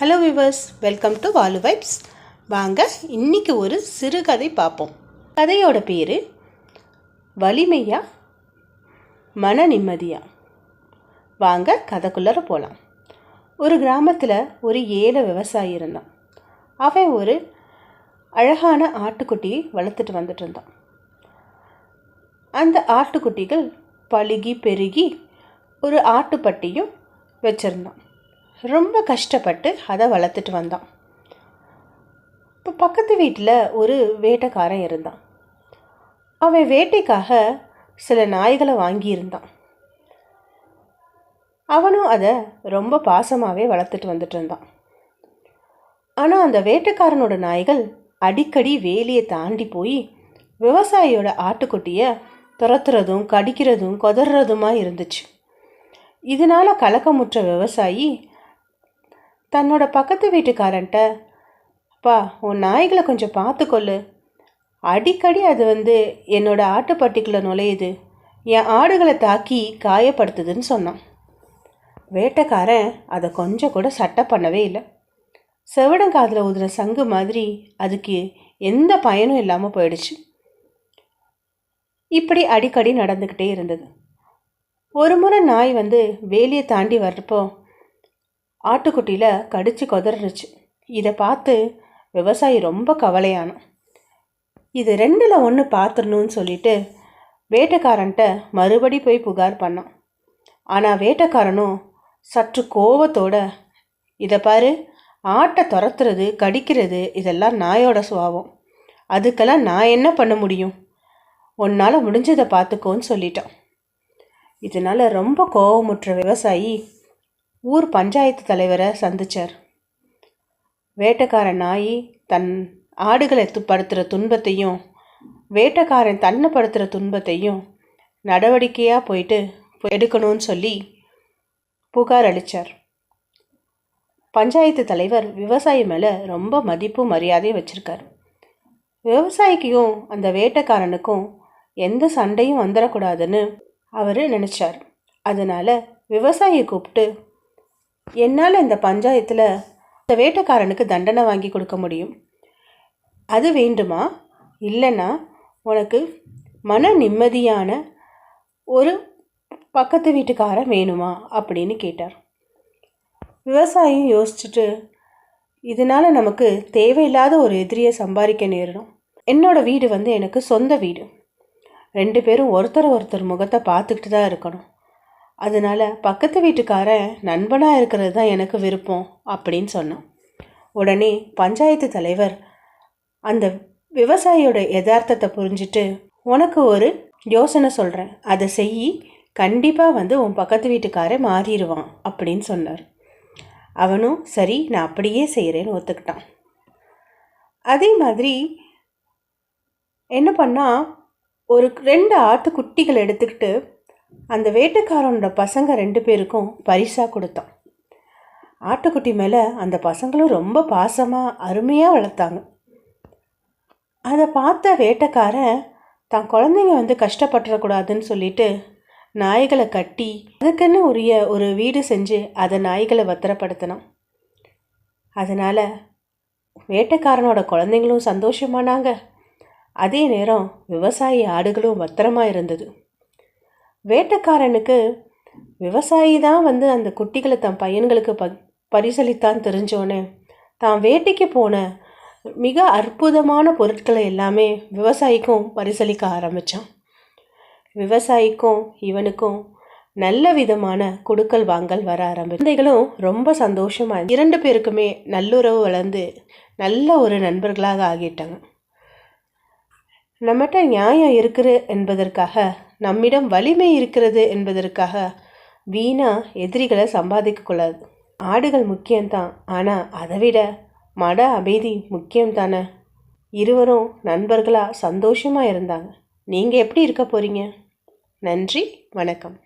Hello viewers welcome to Vaalu vibes வாங்க இன்னைக்கு ஒரு சிறுகதை பார்ப்போம். கதையோட பேர் வலிமையா மன நிம்மதியா? வாங்க கதைக்குள்ளார போகலாம் ஒரு கிராமத்தில் ஒரு ஏழை விவசாயி இருந்தான். அவன் ஒரு அழகான ஆட்டுக்குட்டியை வளர்த்துட்டு வந்துட்டு இருந்தான். அந்த ஆட்டுக்குட்டிகள் பழுகி பெருகி ஒரு ஆட்டுப்பட்டியும் வச்சுருந்தான். ரொம்ப கஷ்டப்பட்டு அதை வளர்த்துட்டு வந்தான். இப்போ பக்கத்து வீட்டில் ஒரு வேட்டைக்காரன் இருந்தான். அவன் வேட்டைக்காக சில நாய்களை வாங்கியிருந்தான் அவனும் அதை ரொம்ப பாசமாகவே வளர்த்துட்டு வந்துட்டு இருந்தான். ஆனால் அந்த வேட்டைக்காரனோட நாய்கள் அடிக்கடி வேலியை தாண்டி போய் விவசாயியோட ஆட்டுக்குட்டியை துரத்துறதும் கடிக்கிறதும் கொதறதுமாக இருந்துச்சு. இதனால் கலக்கமுற்ற விவசாயி தன்னோட பக்கத்து வீட்டுக்காரன்ட்ட அப்பா உன் நாய்களை கொஞ்சம் பார்த்துக்கொள்ளு அடிக்கடி அது வந்து என்னோட ஆட்டுப்பட்டிக்குள்ளே நுழையுது. என் ஆடுகளை தாக்கி காயப்படுத்துதுன்னு சொன்னான். வேட்டைக்காரன் அதை கொஞ்சம் கூட சட்டை பண்ணவே இல்லை. செவடங்காதில் ஊதுன சங்கு மாதிரி அதுக்கு எந்த பயனும் இல்லாமல் போயிடுச்சு. இப்படி அடிக்கடி நடந்துக்கிட்டே இருந்தது. ஒரு முறை நாய் வந்து வேலியை தாண்டி வர்றப்போ ஆட்டுக்குட்டியில் கடிச்சு கொதறிச்சு இதை பார்த்து விவசாயி ரொம்ப கவலையானான் இது ரெண்டில் ஒன்று பார்த்துடணும்னு சொல்லிட்டு வேட்டைக்காரன்ட்ட மறுபடி போய் புகார் பண்ணான். ஆனால் வேட்டைக்காரனும் சற்று கோவத்தோட இதை பாரு ஆட்டை துரத்துறது கடிக்கிறது இதெல்லாம் நாயோட சுவாவம் அதுக்கெல்லாம் நான் என்ன பண்ண முடியும்? உன்னால் முடிஞ்சதை பார்த்துக்கோன்னு சொல்லிட்டான். இதனால் ரொம்ப கோவமுற்ற விவசாயி ஊர் பஞ்சாயத்து தலைவரை சந்தித்தார் வேட்டைக்காரன் நாய் தன் ஆடுகளை துப்படுத்துகிற துன்பத்தையும் வேட்டைக்காரன் தன்னை படுத்துகிற துன்பத்தையும் நடவடிக்கையாக போயிட்டு எடுக்கணும்னு சொல்லி புகார் அளித்தார் பஞ்சாயத்து தலைவர் விவசாயி மேலே ரொம்ப மதிப்பு மரியாதையும் வச்சுருக்கார். விவசாயிக்கும் அந்த வேட்டைக்காரனுக்கும் எந்த சண்டையும் வந்துடக்கூடாதுன்னு அவர் நினச்சார். அதனால் விவசாயியை கூப்பிட்டு என்னால் இந்த பஞ்சாயத்தில் இந்த வேட்டக்காரனுக்கு தண்டனை வாங்கி கொடுக்க முடியும்? அது வேண்டுமா? இல்லைன்னா உனக்கு மன நிம்மதியான ஒரு பக்கத்து வீட்டுக்காரன் வேணுமா? அப்படின்னு கேட்டார். விவசாயம் யோசிச்சுட்டு இதனால் நமக்கு தேவையில்லாத ஒரு எதிரியை சம்பாதிக்க நேரிடும். என்னோட வீடு வந்து எனக்கு சொந்த வீடு. ரெண்டு பேரும் ஒருத்தர் ஒருத்தர் முகத்தை பார்த்துக்கிட்டு தான் இருக்கணும். அதனால் பக்கத்து வீட்டுக்காரன் நண்பனாக இருக்கிறது தான் எனக்கு விருப்பம் அப்படின்னு சொன்னான். உடனே பஞ்சாயத்து தலைவர் அந்த விவசாயியோட யதார்த்தத்தை புரிஞ்சுட்டு உனக்கு ஒரு யோசனை சொல்கிறேன் அதை செய். கண்டிப்பாக வந்து உன் பக்கத்து வீட்டுக்காரன் மாறிடுவான். அப்படின்னு சொன்னார். அவனும் சரி நான் அப்படியே செய்கிறேன்னு ஒத்துக்கிட்டான். அதே மாதிரி என்ன பண்ணால் ஒரு ரெண்டு ஆட்டு குட்டிகள் எடுத்துக்கிட்டு அந்த வேட்டைக்காரனோட பசங்க ரெண்டு பேருக்கும் பரிசாக கொடுத்தான். ஆட்டுக்குட்டி மேலே அந்த பசங்களும் ரொம்ப பாசமாக அருமையாக வளர்த்தாங்க. அதை பார்த்த வேட்டைக்காரன் தான் குழந்தைங்க வந்து கஷ்டப்பட்டுறக்கூடாதுன்னு சொல்லிட்டு நாய்களை கட்டி அதுக்குன்னு உரிய ஒரு வீடு செஞ்சு அதை நாய்களை பத்திரப்படுத்தினான். அதனால் வேட்டைக்காரனோட குழந்தைங்களும் சந்தோஷமானாங்க. அதே நேரம் விவசாயி ஆடுகளும் பத்திரமா இருந்தது. வேட்டைக்காரனுக்கு விவசாயி தான் வந்து அந்த குட்டிகளை தன் பையன்களுக்கு ப பரிசளித்தான் தெரிஞ்சோன்னே தான் வேட்டைக்கு போன மிக அற்புதமான பொருட்களை எல்லாமே விவசாயிக்கும் பரிசளிக்க ஆரம்பித்தான் விவசாயிக்கும் இவனுக்கும் நல்ல விதமான கொடுக்கல் வாங்கல் வர ஆரம்பிச்சு குழந்தைகளும் ரொம்ப சந்தோஷமாக இரண்டு பேருக்குமே நல்லுறவு வளர்ந்து நல்ல ஒரு நண்பர்களாக ஆகிட்டாங்க. நம்மகிட்ட நியாயம் இருக்குது என்பதற்காக நம்மிடம் வலிமை இருக்கிறது என்பதற்காக வீணா எதிரிகளை சம்பாதிக்க கூடாது. ஆடுகள் முக்கியம்தான் ஆனால் அதை விட மட அமைதி முக்கியம் தானே இருவரும் நண்பர்களாக சந்தோஷமாக இருந்தாங்க. நீங்கள் எப்படி இருக்க போகிறீங்க நன்றி வணக்கம்.